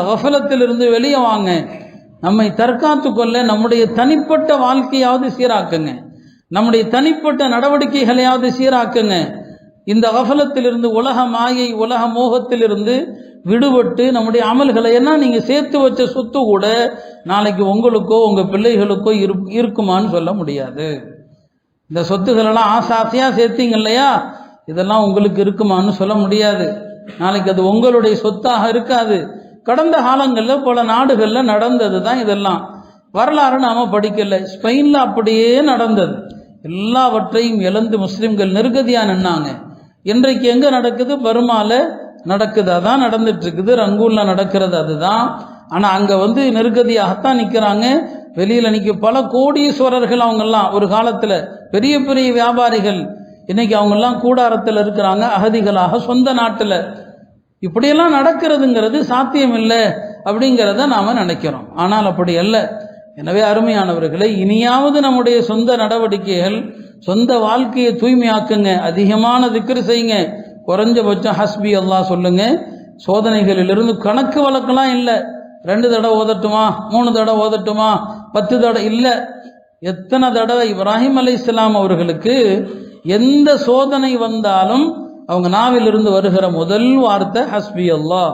கஃபலத்திலிருந்து வெளியே வாங்க. நம்மை தற்காத்து கொள்ள நம்முடைய தனிப்பட்ட வாழ்க்கையாவது சீராக்குங்க. நம்முடைய தனிப்பட்ட நடவடிக்கைகளையாவது சீராக்குங்க. இந்த கஃபலத்திலிருந்து உலக மாயை உலக மோகத்திலிருந்து விடுபட்டு நம்முடைய அமல்களை என்ன நீங்கள் சேர்த்து வச்ச சொத்து கூட நாளைக்கு உங்களுக்கோ உங்கள் பிள்ளைகளுக்கோ இரு இருக்குமான்னு சொல்ல முடியாது. இந்த சொத்துக்களெல்லாம் ஆசை ஆசையாக சேர்த்தீங்க இல்லையா? இதெல்லாம் உங்களுக்கு இருக்குமான்னு சொல்ல முடியாது. நாளைக்கு அது உங்களுடைய சொத்தாக இருக்காது. கடந்த காலங்களில் பல நாடுகளில் நடந்தது தான் இதெல்லாம். வரலாறு நாம் படிக்கல. ஸ்பெயினில் அப்படியே நடந்தது. எல்லாவற்றையும் இழந்து முஸ்லீம்கள் நெருக்கதியாக நின்னாங்க. இன்றைக்கு எங்கே நடக்குது? பருமால நடக்குது. அதான் நடந்துட்டு இருக்குது ரங்கூனில் நடக்கிறது அதுதான். ஆனால் அங்கே வந்து நெருக்கதியாகத்தான் நிற்கிறாங்க வெளியில் நிற்க பல கோடீஸ்வரர்கள் அவங்கெல்லாம். ஒரு காலத்தில் பெரிய பெரிய வியாபாரிகள். இன்னைக்கு அவங்கெல்லாம் கூடாரத்தில் இருக்கிறாங்க. அகதிகளாக சொந்த நாட்டில். இப்படியெல்லாம் நடக்கிறதுங்கிறது சாத்தியம் இல்லை அப்படிங்கிறத நாம் நினைக்கிறோம். ஆனால் அப்படி அல்ல. எனவே அருமையானவர்களை இனியாவது நம்முடைய சொந்த நடவடிக்கைகள் சொந்த வாழ்க்கையை தூய்மையாக்குங்க. அதிகமான திக்ரு செய்யுங்க. குறைஞ்சபட்சம் ஹஸ்பி எல்லாம் சொல்லுங்க. சோதனைகளிலிருந்து கணக்கு வழக்கெல்லாம் இல்லை. ரெண்டு தடவை ஓதட்டுமா? மூணு தடவை ஓதட்டுமா? பத்து தடவை இல்லை. எத்தனை தடவை? இப்ராஹிம் அலை இஸ்லாம் அவர்களுக்கு எந்த சோதனை வந்தாலும் அவங்க நாவிலிருந்து வருகிற முதல் வார்த்தை ஹஸ்பி அல்லா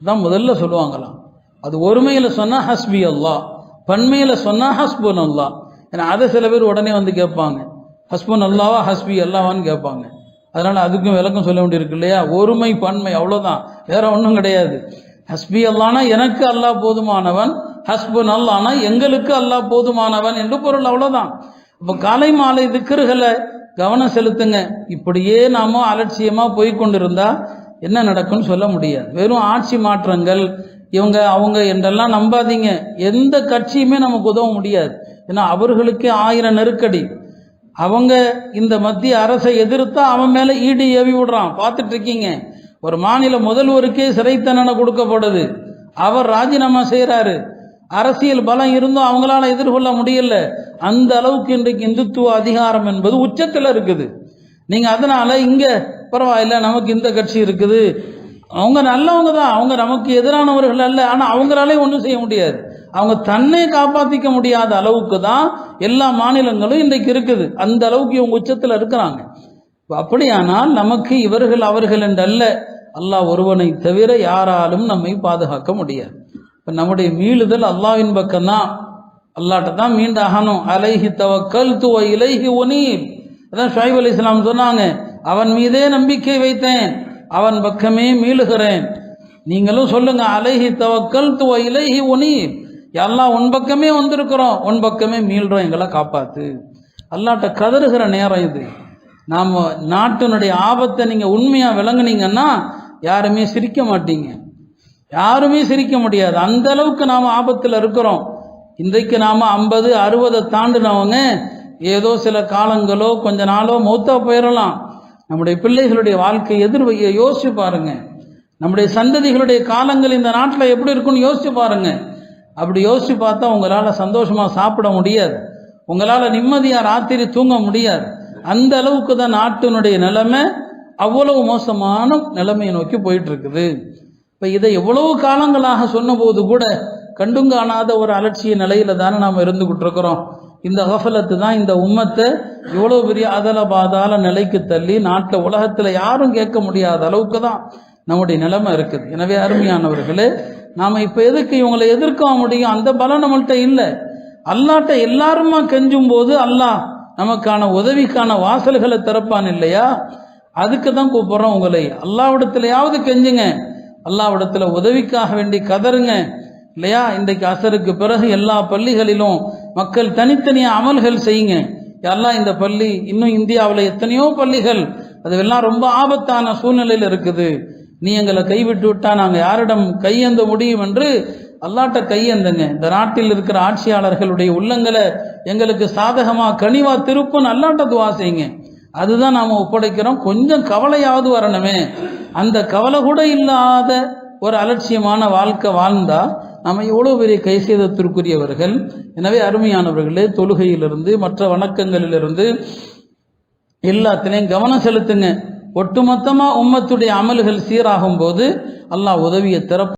தான் முதல்ல சொல்லுவாங்களாம். அது ஒருமையில் சொன்னால் ஹஸ்பி அல்லா பன்மையில் சொன்னால் ஹஸ்புன் அல்லா ஏன்னா அதை சில பேர் உடனே வந்து கேட்பாங்க. ஹஸ்புன் அல்லாவா ஹஸ்பி அல்லாவான்னு கேட்பாங்க. அதனால் அதுக்கும் விளக்கம் சொல்ல வேண்டியிருக்கு இல்லையா? ஒருமை பன்மை அவ்வளோதான் வேற ஒன்றும் கிடையாது. ஹஸ்பி அல்லானா எனக்கு அல்லாஹ் போதுமானவன் ஹஸ்புன் அல்லானா எங்களுக்கு அல்லாஹ் போதுமானவன் என்று பொருள் அவ்வளோதான் இப்போ காலை மாலை திக்கர்களை கவனம் செலுத்துங்க. இப்படியே நாம அலட்சியமாக போய் கொண்டிருந்தா என்ன நடக்கும்னு சொல்ல முடியாது. வெறும் ஆட்சி மாற்றங்கள் இவங்க அவங்க என்றெல்லாம் நம்பாதீங்க. எந்த கட்சியுமே நமக்கு உதவ முடியாது. ஏன்னா அவர்களுக்கே ஆயிரம் நெருக்கடி. அவங்க இந்த மத்திய அரசை எதிர்த்தா அவன் மேலே ஈடு ஏவி விடுறான். பார்த்துட்டு இருக்கீங்க. ஒரு மாநில முதல்வருக்கே சிறைத்தண்டனை கொடுக்கப்படுது. அவர் ராஜினாமா செய்கிறாரு அரசியல் பலம் இருந்தும் அவங்களால எதிர்கொள்ள முடியல. அந்த அளவுக்கு இன்றைக்கு இந்துத்துவ அதிகாரம் என்பது உச்சத்தில் இருக்குது. நீங்கள் அதனால் இங்கே பரவாயில்ல நமக்கு இந்த கட்சி இருக்குது. அவங்க நல்லவங்க தான். அவங்க நமக்கு எதிரானவர்கள் அல்ல. ஆனால் அவங்களாலே ஒன்றும் செய்ய முடியாது. அவங்க தன்னை காப்பாற்றிக்க முடியாத அளவுக்கு தான் எல்லா மாநிலங்களும் இன்றைக்கு இருக்குது. அந்த அளவுக்கு இவங்க உச்சத்தில் இருக்கிறாங்க. அப்படியானால் நமக்கு இவர்கள் அவர்கள் என்றல்ல. அல்லாஹ் ஒருவனை தவிர யாராலும் நம்மை பாதுகாக்க முடியாது. இப்போ நம்முடைய மீளுதல் அல்லாவின் பக்கம்தான். அல்லாட்ட தான் மீண்டாகணும். அலைஹி தவக்கல் துவ இலைஹி ஒனீப் அதான் ஷாயிப் அலி இஸ்லாம் சொன்னாங்க. அவன் மீதே நம்பிக்கை வைத்தேன். அவன் பக்கமே மீளுகிறேன். நீங்களும் சொல்லுங்க அலைஹி தவக்கல் துவ இலைஹி ஒனீப் எல்லாம் உன் பக்கமே வந்திருக்கிறோம். உன் பக்கமே மீள்றோம். எங்களை காப்பாத்து. அல்லாட்ட கதறுகிற நேரம் இது. நாம் நாட்டினுடைய ஆபத்தை நீங்கள் உண்மையாக விளங்குனீங்கன்னா யாருமே சிரிக்க மாட்டீங்க. யாருமே சிரிக்க முடியாது. அந்த அளவுக்கு நாம் ஆபத்தில் இருக்கிறோம். இன்றைக்கு நாம் ஐம்பது அறுபதை தாண்டினவங்க ஏதோ சில காலங்களோ கொஞ்ச நாளோ மூத்தா போயிடலாம் நம்முடைய பிள்ளைகளுடைய வாழ்க்கை எதிர்வையை யோசிச்சு பாருங்க. நம்முடைய சந்ததிகளுடைய காலங்கள் இந்த நாட்டில் எப்படி இருக்குன்னு யோசிச்சு பாருங்க. அப்படி யோசிச்சு பார்த்தா உங்களால் சந்தோஷமாக சாப்பிட முடியாது. உங்களால் நிம்மதியாக ராத்திரி தூங்க முடியாது. அந்த அளவுக்கு தான் நாட்டினுடைய நிலைமை அவ்வளவு மோசமான நிலைமையை நோக்கி போயிட்டு இருக்குது. இப்போ இதை எவ்வளோ காலங்களாக சொன்னபோது கூட கண்டும் காணாத ஒரு அலட்சிய நிலையில தானே நாம் இருந்துகிட்டு இருக்கிறோம். இந்த அகஃபலத்து தான் இந்த உம்மத்தை இவ்வளோ பெரிய அதல பாதாள நிலைக்கு தள்ளி நாட்டில் உலகத்தில் யாரும் கேட்க முடியாத அளவுக்கு தான் நம்முடைய நிலைமை இருக்குது. எனவே அருமையானவர்களே நாம் இப்போ எதுக்கு இவங்களை எதிர்க்க முடியும்? அந்த பலம் நம்மள்கிட்ட இல்லை. அல்லாட்ட எல்லாருமா கெஞ்சும் போது அல்லாஹ் நமக்கான உதவிக்கான வாசல்களை திறப்பான் இல்லையா? அதுக்கு தான் கூப்பிட்றோம் உங்களை. அல்லாவிடத்துலையாவது கெஞ்சுங்க. அல்லாவிடத்தில் உதவிக்காக வேண்டி கதறுங்க இல்லையா? இன்றைக்கு அசருக்கு பிறகு எல்லா பள்ளிகளிலும் மக்கள் தனித்தனியாக அமல்கள் செய்யுங்க. எல்லாம் இந்த பள்ளி இன்னும் இந்தியாவில் எத்தனையோ பள்ளிகள் அதுவெல்லாம் ரொம்ப ஆபத்தான சூழ்நிலையில் இருக்குது. நீ எங்களை கைவிட்டு விட்டா நாங்கள் யாரிடம் கையேந்த முடியும் என்று அல்லாட்ட கையேந்துங்க. இந்த நாட்டில் இருக்கிற ஆட்சியாளர்களுடைய உள்ளங்களை எங்களுக்கு சாதகமாக கனிவா திருப்புன்னு அல்லாட்ட துவா செய்யுங்க. அதுதான் நாம் ஒப்படைக்கிறோம். கொஞ்சம் கவலையாவது வரணுமே. அந்த கவலை கூட இல்லாத ஒரு அலட்சியமான வாழ்க்கை வாழ்ந்தா நம்ம எவ்வளோ பெரிய கைசேதத்திற்குரியவர்கள். எனவே அருமையானவர்களே தொழுகையிலிருந்து மற்ற வணக்கங்களிலிருந்து எல்லாத்திலையும் கவனம் செலுத்துங்க. ஒட்டுமொத்தமாக உம்மத்துடைய அமல்கள் சீராகும் போது அல்லாஹ் உதவியை திறப்பு